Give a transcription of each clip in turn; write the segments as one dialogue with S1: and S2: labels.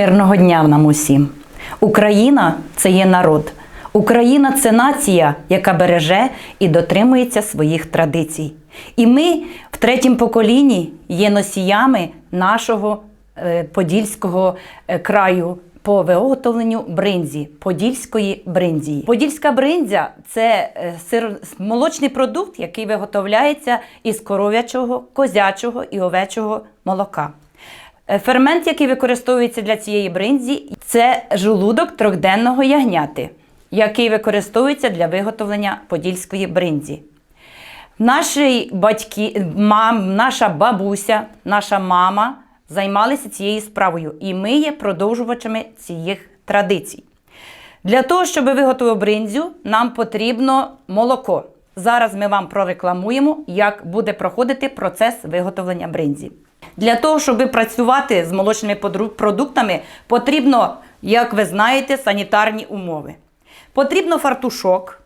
S1: мирного дня нам усім. Україна це є народ. Україна це нація, яка береже і дотримується своїх традицій. І ми в третім поколінні є носіями нашого е, подільського е, краю по виготовленню бринзі, подільської бринзії. Подільська бринзя це е, сир, молочний продукт, який виготовляється із коров'ячого, козячого і овечого молока. Е, Фермент, який використовується для цієї бринзі, це жолудок трьохденного ягняти, який використовується для виготовлення подільської бринзі. Наші батьки, мам, наша бабуся, наша мама займалися цією справою, і ми є продовжувачами цих традицій. Для того, щоб виготовити бринзю, нам потрібно молоко. Зараз ми вам прорекламуємо, як буде проходити процес виготовлення бринзі. Для того, щоб працювати з молочними продуктами, потрібно, як ви знаєте, санітарні умови. Потрібно фартушок,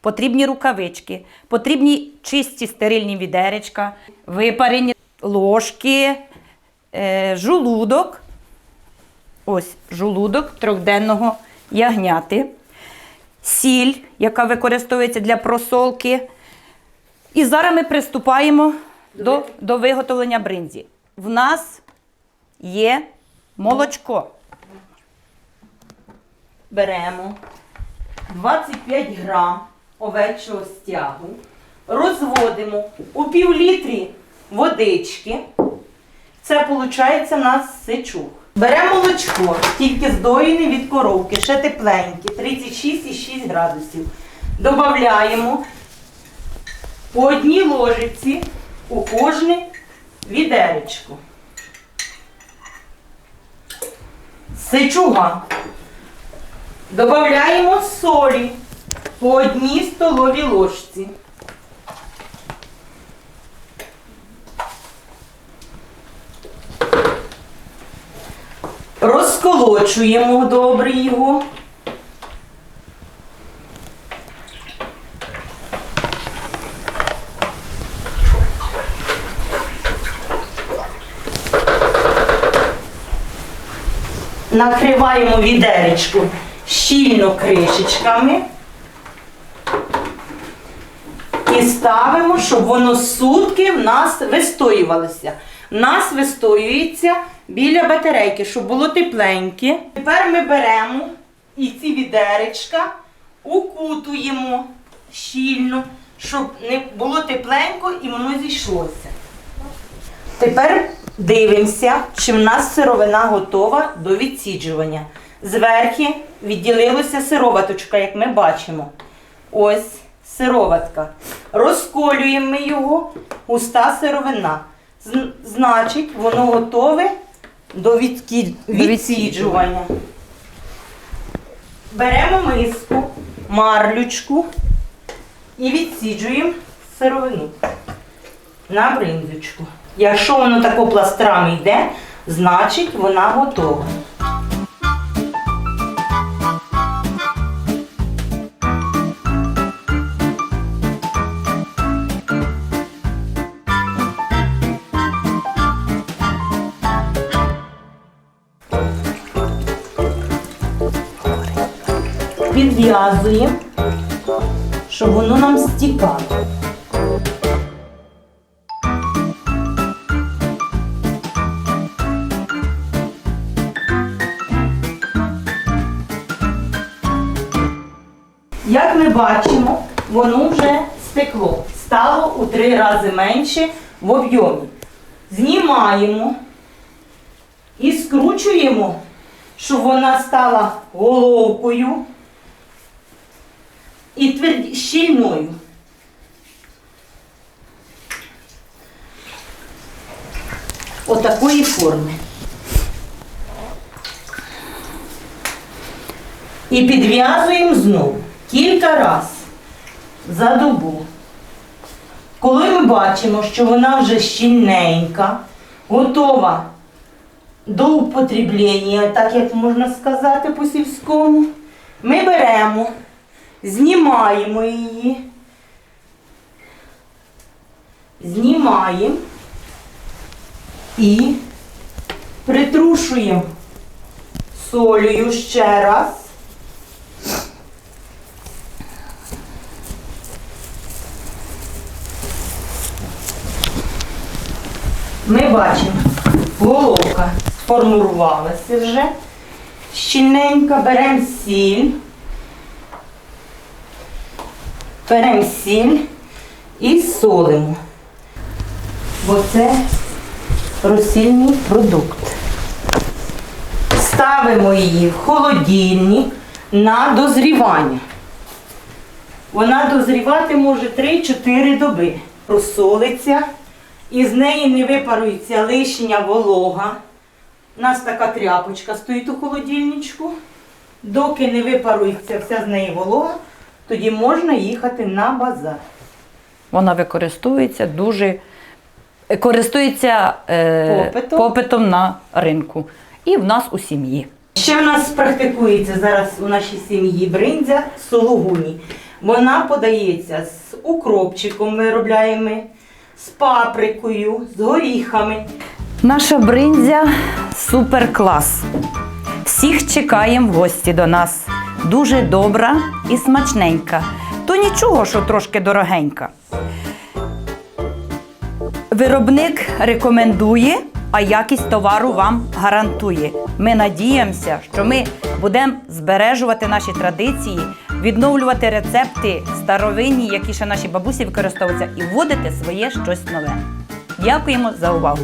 S1: потрібні рукавички, потрібні чисті стерильні відеречка, випарені ложки, е, жолудок. Ось жолудок трьохденного ягняти, сіль, яка використовується для просолки. І зараз ми приступаємо до, до виготовлення бринзі. В нас є молочко. Беремо 25 грам овечого стягу, розводимо у півлітрі водички. Це виходить у нас сичух. Беремо молочко, тільки здоєне від коровки, ще тепленьке, 36,6 градусів. Додаємо по одній ложиці у кожне відеречко. Сичуга. Додаємо солі по одній столовій ложці. Розколочуємо добре його. Накриваємо відеречку щільно кришечками і ставимо, щоб воно сутки в нас вистоювалося. В нас вистоюється біля батарейки, щоб було тепленьке. Тепер ми беремо і ці відеречка укутуємо щільно, щоб не було тепленько і воно зійшлося. Тепер дивимося, чи в нас сировина готова до відсіджування. Зверху відділилася сироваточка, як ми бачимо. Ось сироватка. Розколюємо ми його, густа сировина. Значить, воно готове до відсіджування. Беремо миску, марлючку і відсіджуємо сировину на бринзочку. Якщо воно тако пластрами йде, значить вона готова. Підв'язуємо, щоб воно нам стікало. Бачимо, воно вже стекло. Стало у три рази менше в об'ємі. Знімаємо і скручуємо, щоб вона стала головкою і тверді, щільною. Отакої форми. І підв'язуємо знову кілька разів за добу. Коли ми бачимо, що вона вже щільненька, готова до употреблення, так як можна сказати по-сільському, ми беремо, знімаємо її, знімаємо і притрушуємо Просолюю ще раз. Ми бачимо, головка сформувалася вже. Щільненько беремо сіль. Беремо сіль і солимо. Бо це розсільний продукт. Ставимо її в холодильник на дозрівання. Вона дозрівати може 3-4 доби. Просолиться, і з неї не випарується лишня волога. У нас така тряпочка стоїть у холодильничку. Доки не випарується вся з неї волога, тоді можна їхати на базар.
S2: Вона використовується дуже користується е,
S1: Попитом.
S2: попитом на ринку. І в нас у сім'ї.
S1: Ще в нас практикується зараз у нашій сім'ї бриндзя сулугуні. Вона подається з укропчиком, виробляємо, з паприкою, з горіхами.
S2: Наша бриндзя супер клас. Всіх чекаємо в гості до нас. Дуже добра і смачненька. То нічого, що трошки дорогенька. Виробник рекомендує, а якість товару вам гарантує. Ми надіємося, що ми будемо збережувати наші традиції, відновлювати рецепти старовинні, які ще наші бабусі використовуються, і вводити своє щось нове. Дякуємо за увагу!